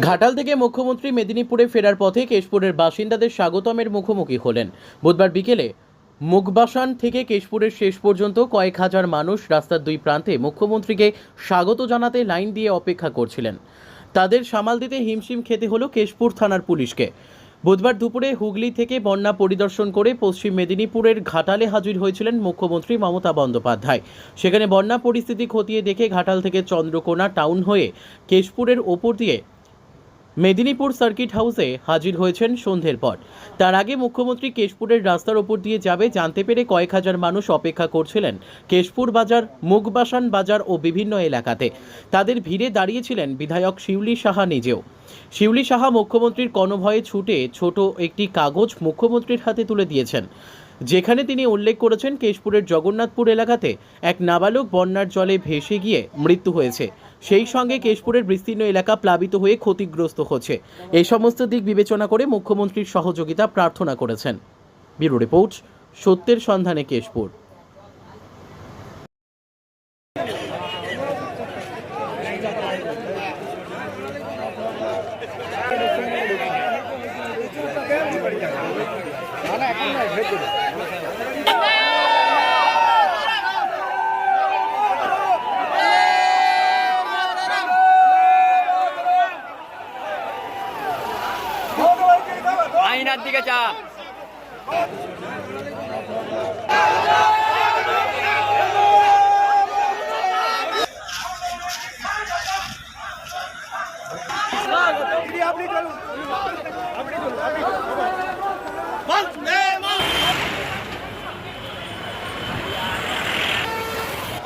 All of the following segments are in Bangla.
ঘাটাল থেকে মুখ্যমন্ত্রী মেদিনীপুরে ফেরার পথে কেশপুরের বাসিন্দাদের স্বাগতমের মুখোমুখি হলেন। বুধবার বিকেলে মুখবাসান থেকে কেশপুরের শেষ পর্যন্ত কয়েক হাজার মানুষ রাস্তার দুই প্রান্তে মুখ্যমন্ত্রীকে স্বাগত জানাতে লাইন দিয়ে অপেক্ষা করছিলেন। তাদের সামাল দিতে হিমশিম খেতে হলো কেশপুর থানার পুলিশকে। বুধবার দুপুরে হুগলি থেকে বন্যা পরিদর্শন করে পশ্চিম মেদিনীপুরের ঘাটালে হাজির হয়েছিলেন মুখ্যমন্ত্রী মমতা বন্দ্যোপাধ্যায়। সেখানে বন্যা পরিস্থিতি খতিয়ে দেখে ঘাটাল থেকে চন্দ্রকোনা টাউন হয়ে কেশপুরের ওপর দিয়ে মেদিনীপুর সার্কিট হাউসে হাজির হয়েছেন সন্ধ্যের পর। তার আগে মুখ্যমন্ত্রী কেশপুরের রাস্তার ওপর দিয়ে যাবে জানতে পেরে কয়েক হাজার মানুষ অপেক্ষা করছিলেন কেশপুর বাজার, মুগবাসান বাজার ও বিভিন্ন এলাকাতে। তাদের ভিড়ে দাঁড়িয়েছিলেন বিধায়ক শিউলি সাহা নিজেও। শিউলি সাহা মুখ্যমন্ত্রীর কনভয়ে ছুটে ছোট একটি কাগজ মুখ্যমন্ত্রীর হাতে তুলে দিয়েছেন। যেখানে তিনি উল্লেখ করেছেন কেশপুরের জগন্নাথপুর এলাকাতে এক নাবালক বন্যার জলে ভেসে গিয়ে মৃত্যু হয়েছে। সেই সঙ্গে কেশপুরের বিস্তীর্ণ এলাকা প্লাবিত হয়ে ক্ষতিগ্রস্ত হচ্ছে। এই সমস্ত দিক বিবেচনা করে মুখ্যমন্ত্রীর সহযোগিতা প্রার্থনা করেছেন। ব্যুরো রিপোর্ট, সত্যের সন্ধানে কেশপুর। আইনার দিকে যা।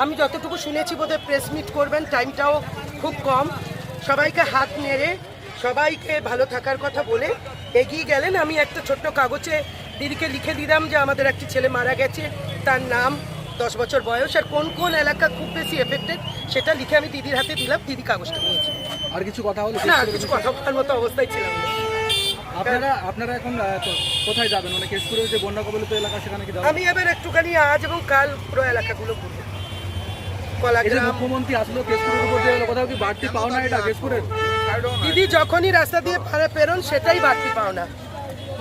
আমি যতটুকু শুনেছি বোধহয় প্রেস মিট করবেন টাইমটাও খুব কম। সবাইকে হাত নেড়ে সবাইকে ভালো থাকার কথা বলে এগিয়ে গেলেন। আমি একটা ছোট্ট কাগজে দিদিকে লিখে দিলাম যে আমাদের একটি ছেলে মারা গেছে তার নাম দশ বছর বয়স। আর কোন কোন এলাকা খুব বেশি এফেক্টেড সেটা লিখে আমি দিদির হাতে দিলাম দিদি কাগজটা নিয়েছি। আর কিছু কথা হলো? না আর কিছু কথা বলার মতো অবস্থায় ছিলাম না। আপনারা আপনারা এখন কোথায় যাবেন? মানে কেশপুরের যে বন্যা কবলিত এলাকা সেখানে কি আমি এবার একটুখানি আজ এবং কাল পুরো এলাকাগুলো ঘুরবো। যে কলাগ্রাম মুখ্যমন্ত্রী আসলো কেশপুরের উপর দিয়ে কোথাও কি বাড়তি পাওনা এটা কেশপুরের? দিদি যখনই রাস্তা দিয়ে পেরন পেরোন সেটাই বাড়তি পাওনা।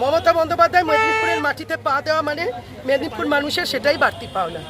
মমতা বন্দ্যোপাধ্যায় মেদিনীপুরের মাটিতে পা দেওয়া মানে মেদিনীপুর মানুষের সেটাই বাড়তি পাওনা।